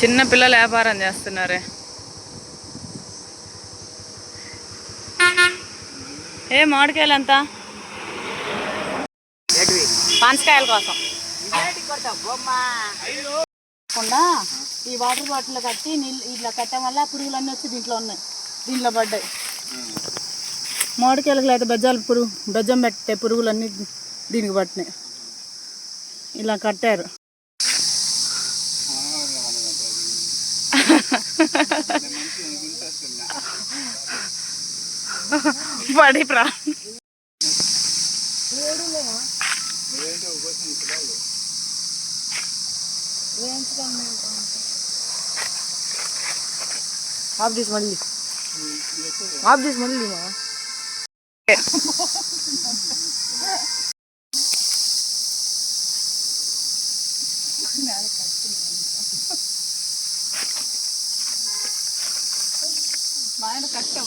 చిన్న పిల్లలు వ్యాపారం చేస్తున్నారే. ఏ మామిడికాయలు ఎంత? పాన్సకాయల కోసం. కాకుండా ఈ వాటర్ బాటిల్ కట్టి నీళ్ళు ఇట్లా కట్టడం వల్ల పురుగులన్నీ వచ్చి దీంట్లో ఉన్నాయి. దీంట్లో పడ్డాయి. మామిడికాయలకు లేదా బెజ్జాలు పురుగు బెజ్జం పెట్టే పురుగులన్నీ దీనికి పట్టినాయి. ఇలా కట్టారు. పడి ప్రా ఆఫ్ చేసి మళ్ళీ. ఆఫ్ చేసి మళ్ళీ మా మా ఆయన కష్టం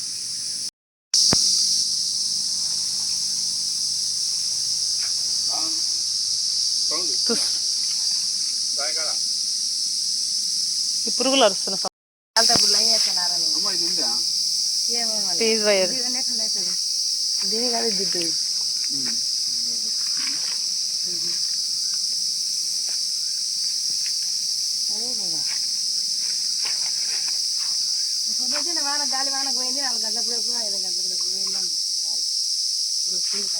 పురుగులు అరుస్తున్నా ప్లీజ్ వైర్ దీని కాదు దిద్దు వాన గాలి వానకు పోయింది నాలుగు గంటలప్పుడు ఎప్పుడు ఐదు గంటలప్పుడు ఎప్పుడు పోయిందమ్మ ఇప్పుడు వచ్చింది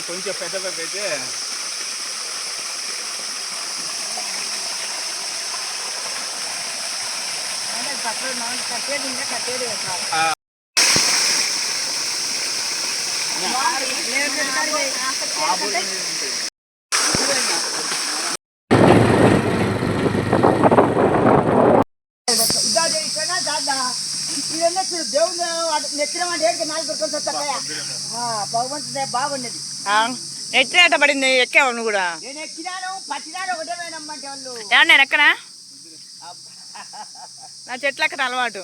మీద ఉంటుంది. ఇదాదే ఇక్కడ దాదా ఇవన్నీ దేవుడు నెత్తిన అంటే ఏంటి నాలుగు చక్కగా భగవంతుడే బాగున్నది ఎట్లా పడింది ఎక్కావు నువ్వు కూడా? నేను ఎక్కనా? నా చెట్లు ఎక్కడ అలవాటు.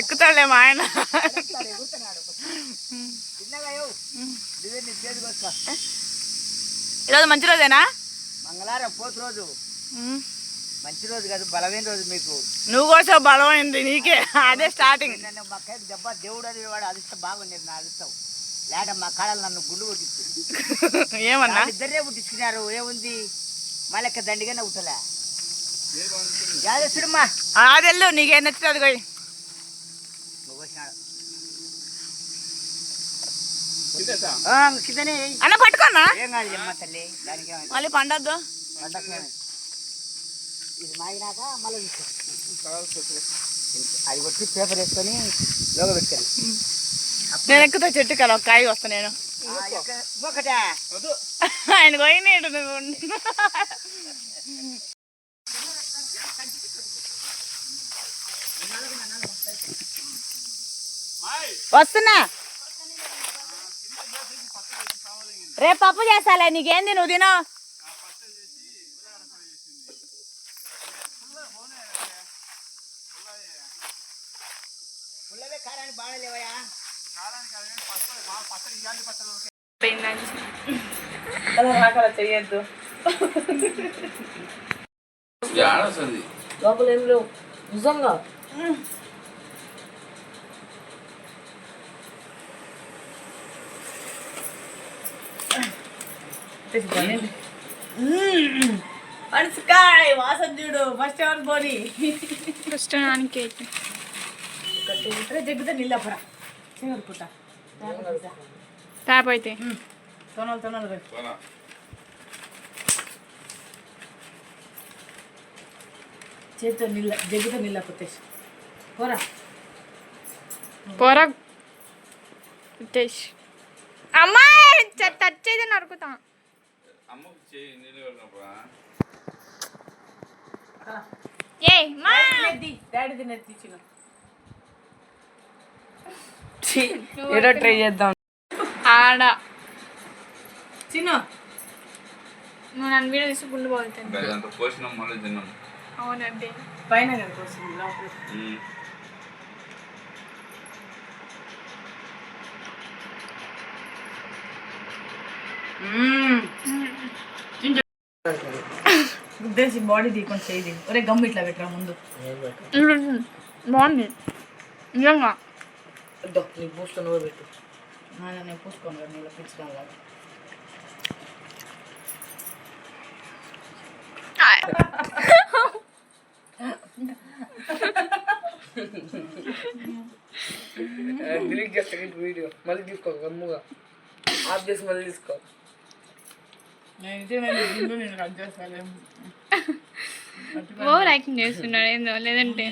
ఎక్కుతాడులే మా ఆయన. ఈరోజు మంచి రోజేనా? మంగళవారం పోతు రోజు. మంచి రోజు కాదు బలమైన రోజు మీకు. నువ్వు కోసం బలమైంది నీకే. అదే స్టార్టింగ్ నన్ను మా కైకి దెబ్బ దేవుడు అని వాడు అదిష్టం బాగుండేది నా అదిష్టం లేట మా కాడలు నన్ను గుండు కొట్టించు. ఏమన్నా? ఇద్దరే పుట్టించుకున్నారు ఏముంది? మా లెక్క దండిగానే ఉట్టలే యాదస్తుడమ్మా అదెల్లు నీకేం నచ్చుతుంది అది పోయి. తినేసా? కిందనే. అన్న పట్టుకోన్నా ఏం కాదు అమ్మ తల్లి? దానికి? మళ్ళీ పండద్దు? ఇది మాగినాక మళ్ళీ. అది కొట్టి పేపర్ వేసుకొని యోగ పెట్టాను. నేను ఎక్కుతా చెట్టు కదా ఒక కాయ వస్తా నేను. ఆయన పోయినాడు నువ్వు. వస్తున్నా. రేపు పప్పు చేస్తాలే నీకేంది నువ్వు తినో పుల్లవే కారానికి బాగా లేవయా కాలానికి అదే పచ్చడి, బాగా పచ్చడి, ఇలాంటి పచ్చడి దొరకాయి. అలా రాకలా చెయ్యొద్దు ఆడొస్తుంది లోపల ఏం లేవు నిజంగా పనసకాయ వాసన చూడు ఫస్ట్ ఎవరు పోని కృష్ణానికి జగ్గుతా నిల్లపరా చివరి పుట్ట. ట్యాప్ అయితే. తొనలు తొనలు రేపు పోనా. చేతితో నిల్ల జగ్గుతో నిల్ల పుట్టేసి పోరా. పొర. టేష్ అమ్మాయి టచ్ అయితే నరుకుతా ఏ మా. డాడీ తినేది తెచ్చిన ఏదో ట్రై చేద్దాం. ఆడ. చిన్న నువ్వు నన్ను వీడియో తీసి గుండు పోతాను అంత పోషణం మళ్ళీ తిన్నాం. అవునండి. పైన కదా కోసింది లోపల. ఉద్దేశం బాడీ తీకొని చేయి ఒరే గమ్ ఇట్లా పెట్టరా ముందు. బాగుంది. నిజంగా. నీ పూసుకొని నువ్వు పెట్టు నేను పూసుకోను కదా నీళ్ళు పిచ్చుకోను కదా. డిలీట్ చేస్తా వీడియో మళ్ళీ తీసుకో గమ్ముగా. ఆఫ్ చేసి మళ్ళీ తీసుకో. ఓవర్ యాక్టింగ్ చేస్తున్నాడు ఏందో లేదంటే.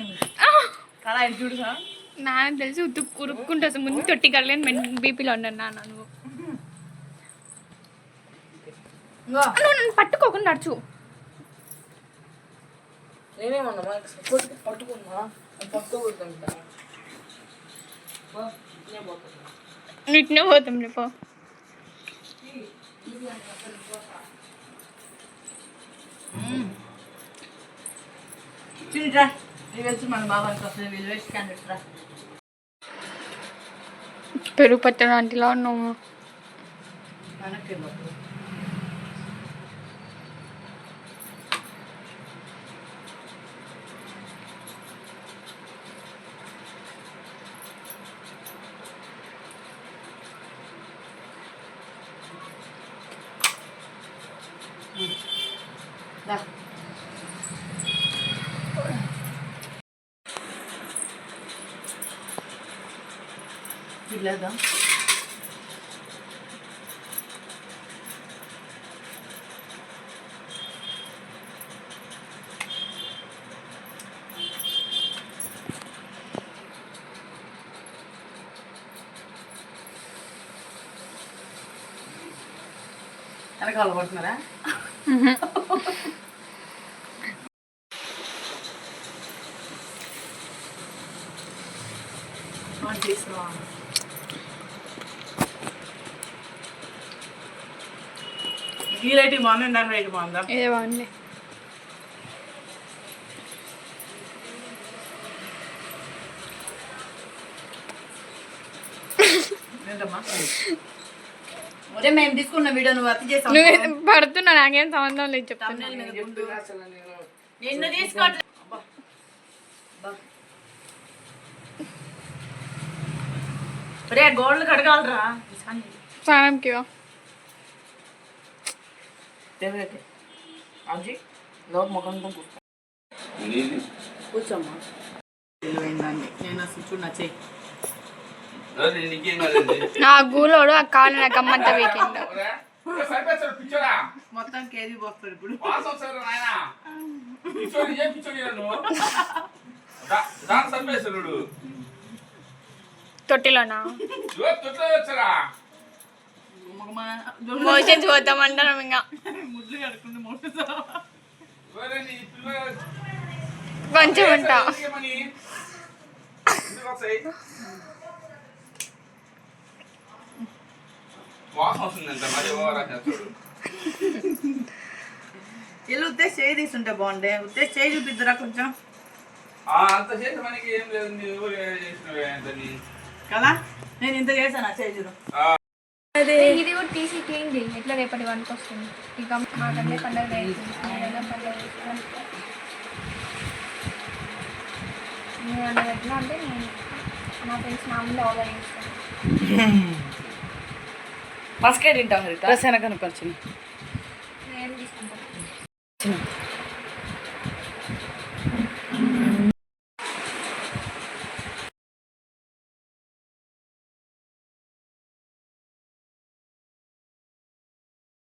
చూడు సార్. నాన్న తెలిసి ఉతుక్కు ఉరుక్కుంటా అసలు ముందు తొట్టి కడలేని బీపీలో ఉన్నాను నాన్న నువ్వు. నువ్వు నన్ను పట్టుకోకుండా నడుచు. నీటినే పోతాం వచ్చి మన వీళ్ళు వేసి రా. పెరుగు పచ్చడి అంటిలా ఉన్నావు ఇది లేదా వెనకాల పడుతున్నారా? ఈ రేటింగ్ బాగుంది దాని రేటింగ్ బాగుందా? ఇదే బాగుంది. ఒరే మేము తీసుకున్న వీడియో నువ్వు అతి చేసావు. నువ్వు పడుతున్నా నాకేం సంబంధం లేదు చెప్తున్నా. నిన్ను తీసుకోవట్లేదు. ఒరే గోల్డ్ కడగాలరా. స్నానంకి. తెలియదు లోపు కూర్చో నీళ్ళు కూర్చోమ్మా తెలివైందండి నేను అసలు చూడు నా నా గూలోడు ఆ కాలు ఒరే, సరిపోతాడు పిచ్చోడా మొత్తం కేజీ పోస్తాడు ఇప్పుడు తొట్టిలోనా తొట్లో వచ్చారా మోషన్స్ పోతామంటాం ఇంకా. కొంచెం ఉంటా. ఇల్లు ఉద్దేశం చేయి తీసుంటే బాగుండే. ఉద్దేశం చేయి చూపిద్దురా కొంచెం. ఆ, అంత చేసి మనకి ఏం లేదు కదా? నేను ఇంత చేశాను? చేయి చూడు. ఇది కూడా తీసి క్లీన్ చేయి. ఎట్లా రేపటి వానికి వస్తుంది? ఇక మాకంటే పండగ పండగ అన్నది ఎట్లా అంటే నేను నా ఫ్రెండ్స్ నా ముందు ఆర్డర్ చేస్తాను. బస్కెట్ తింటాం హరిత. రసాయన కనుకొచ్చిన నేను తీసుకుంటాను